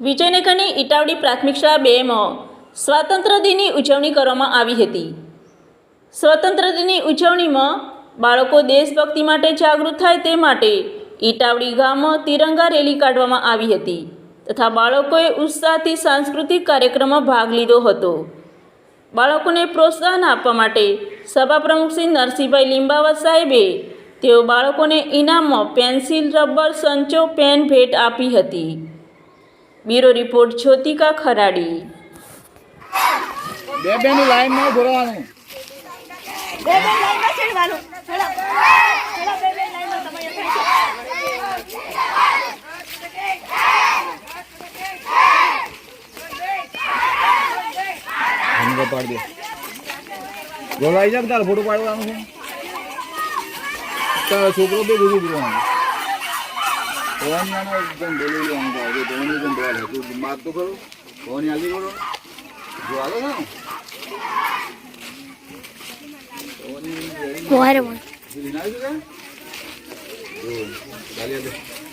વિજયનગરની ઇટાવડી પ્રાથમિક શાળા બેમાં સ્વાતંત્ર્ય દિનની ઉજવણી કરવામાં આવી હતી. સ્વતંત્ર દિનની ઉજવણીમાં બાળકો દેશભક્તિ માટે જાગૃત થાય તે માટે ઇટાવડી ગામમાં તિરંગા રેલી કાઢવામાં આવી હતી તથા બાળકોએ ઉત્સાહથી સાંસ્કૃતિક કાર્યક્રમમાં ભાગ લીધો હતો. બાળકોને પ્રોત્સાહન આપવા માટે સભા પ્રમુખ શ્રી નરસિંહભાઈ લીંબાવત સાહેબે તેઓ બાળકોને ઇનામમાં પેન્સિલ, રબર, સંચો, પેન ભેટ આપી હતી. Bureau report Jyotika Kharadi. બે બે ની લાઈનમાં બોલવાનું બે બે લાઈનમાં ચડવાનું. ચડો. ચડો બે બે લાઈનમાં તમે ભૂમિકા પાડ દે. બોલાઈ જા તારે ફોટો પાડવાનો છે. તારા છોકરો બે બધું ગયો ફોન બોલી લેવાનું તારે તો ફોન એકદમ બોલે તું માર તો કરો ફોન આગળ કરો જો આગળ ને દે. જો